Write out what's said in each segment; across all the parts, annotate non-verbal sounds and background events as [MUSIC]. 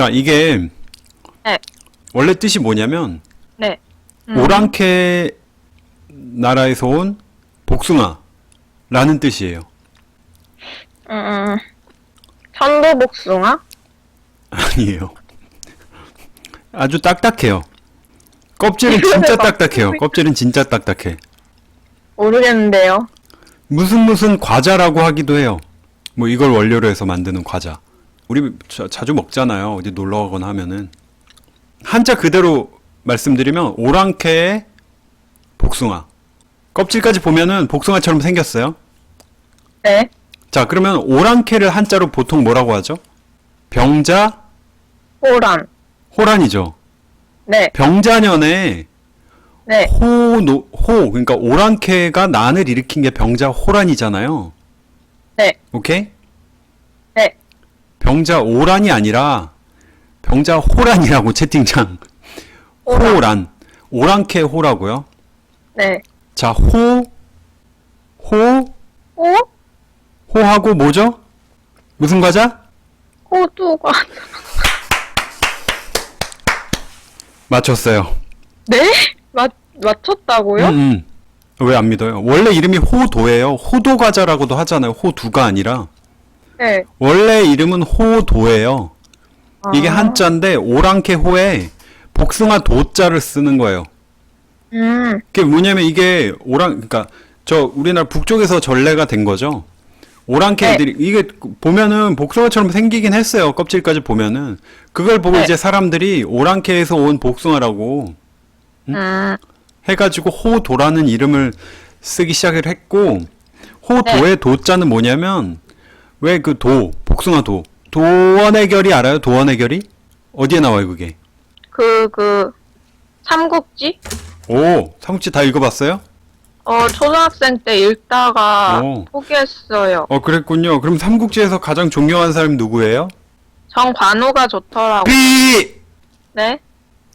자, 이게 네. 원래 뜻이 뭐냐면 네. 음. 오랑캐 나라에서 온 복숭아라는 뜻이에요. 음, 천도복숭아? 아니에요. 아주 딱딱해요. 껍질은 진짜 딱딱해요. 껍질은 진짜 딱딱해. 모르겠는데요. 무슨 무슨 과자라고 하기도 해요. 뭐 이걸 원료로 해서 만드는 과자. 우리 자, 자주 먹잖아요. 어디 놀러 가거나 하면은. 한자 그대로 말씀드리면 오랑캐의 복숭아. 껍질까지 보면은 복숭아처럼 생겼어요. 네. 자, 그러면 오랑캐를 한자로 보통 뭐라고 하죠? 병자 호란. 호란이죠. 네. 병자년에 네. 호, 노, 호, 그러니까 오랑캐가 난을 일으킨 게 병자 호란이잖아요. 네. 오케이? 네. 병자 오란이 아니라 병자 호란이라고 채팅창. 호란. 호란. 오랑캐 호라고요. 네. 자, 호, 호, 호? 호하고 뭐죠? 무슨 과자? 호두가. [LAUGHS] 맞췄어요. 네? 맞, 맞췄다고요? 음, 음. 왜 안 믿어요? 원래 이름이 호도예요. 호도 과자라고도 하잖아요. 호두가 아니라. 네. 원래 이름은 호도예요. 이게 아. 한자인데 오랑캐 호에 복숭아 도자를 쓰는 거예요. 음. 그게 뭐냐면 이게 오랑 그러니까 저 우리나라 북쪽에서 전래가 된 거죠. 오랑캐 네. 애들이 이게 보면은 복숭아처럼 생기긴 했어요. 껍질까지 보면은 그걸 보고 네. 이제 사람들이 오랑캐에서 온 복숭아라고 음. 해가지고 호도라는 이름을 쓰기 시작을 했고 호도의 네. 도자는 뭐냐면 왜 그 도 복숭아 도 도원의 결이 알아요? 도원의 결이 어디에 나와요 그게? 그, 그, 삼국지? 오 삼국지 다 읽어봤어요? 어, 초등학생 때 읽다가 오. 포기했어요. 어 그랬군요. 그럼 삼국지에서 가장 존경하는 사람이 누구예요? 정관우가 좋더라고. 삐 네?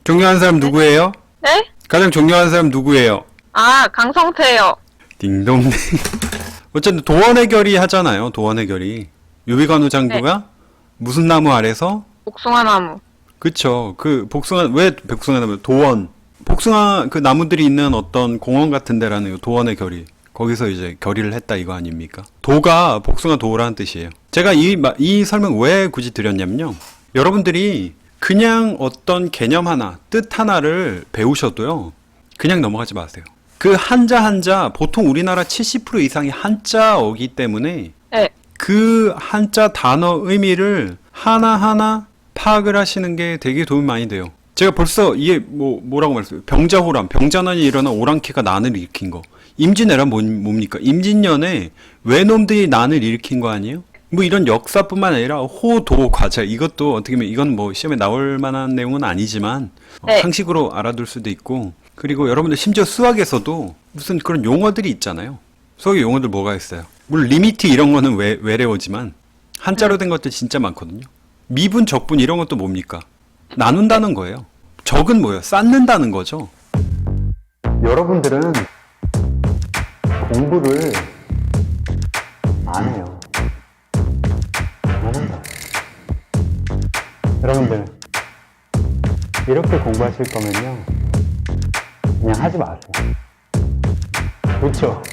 존경하는 사람 누구예요? 네? 가장 존경하는 사람 누구예요? 아, 강성태요. 딩동댕. [LAUGHS] 어쨌든 도원의 결이 하잖아요. 도원의 결이 유비관우 장교가 네. 무슨 나무 아래서 복숭아 나무. 그쵸. 그 복숭아 왜 복숭아 나무 도원 복숭아 그 나무들이 있는 어떤 공원 같은 데라는 요 도원의 결이 거기서 이제 결의를 했다 이거 아닙니까? 도가 복숭아 도라는 뜻이에요. 제가 이, 마- 이 설명 왜 굳이 드렸냐면요. 여러분들이 그냥 어떤 개념 하나, 뜻 하나를 배우셔도요. 그냥 넘어가지 마세요. 그 한자 한자 보통 우리나라 70% 이상이 한자어기 때문에 네. 그 한자 단어 의미를 하나하나 파악을 하시는 게 되게 도움이 많이 돼요. 제가 벌써 이게 뭐 뭐라고 말했어요? 병자호란, 병자난이 일어나 오랑캐가 난을 일으킨 거. 임진왜란 뭐, 뭡니까? 임진년에 외놈들이 난을 일으킨 거 아니에요? 뭐 이런 역사뿐만 아니라 호도 과자 이것도 어떻게 보면 이건 뭐 시험에 나올 만한 내용은 아니지만 어, 네. 상식으로 알아둘 수도 있고 그리고 여러분들 심지어 수학에서도 무슨 그런 용어들이 있잖아요. 수학의 용어들 뭐가 있어요? 물론 리미트 이런 거는 외, 외래어지만 한자로 된 것들 진짜 많거든요. 미분, 적분 이런 것도 뭡니까? 나눈다는 거예요. 적은 뭐예요? 쌓는다는 거죠. 여러분들은 공부를 안 해요. 안 한다. 여러분들 이렇게 공부하실 거면요. 그냥 하지 마세요. 그렇죠?